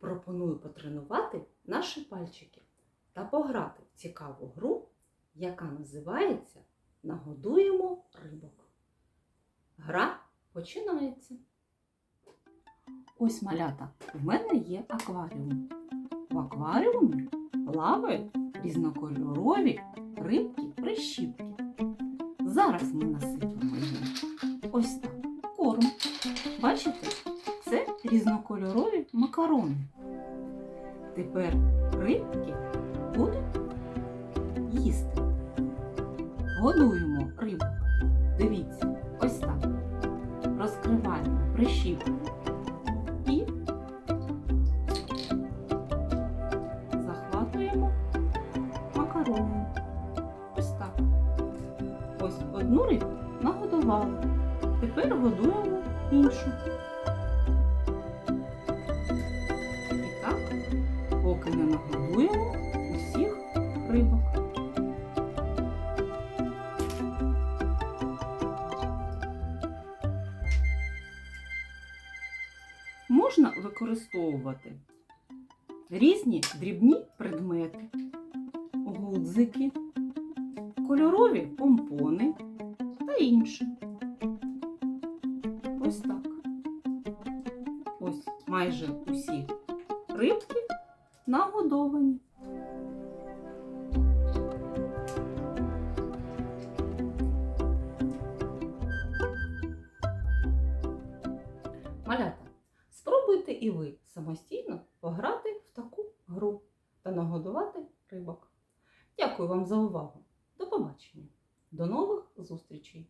Пропоную потренувати наші пальчики та пограти в цікаву гру, яка називається Нагодуємо рибок. Гра починається. Ось малята, в мене є акваріум. В акваріумі плавають різнокольорові рибки прищіпки. Зараз ми насипемо їм ось так корм. Бачите? Різнокольорові макарони. Тепер рибки будуть їсти. Годуємо рибок. Дивіться, ось так. Розкриваємо прищіпку і захватуємо макарони. Ось так. Ось одну рибку нагодували. Тепер годуємо іншу. Поки нагодуємо усіх рибок. Можна використовувати різні дрібні предмети, гудзики, кольорові помпони та інше. Ось так. Ось майже усі рибки нагодовані. Малята, спробуйте і ви самостійно пограти в таку гру та нагодувати рибок. Дякую вам за увагу. До побачення. До нових зустрічей!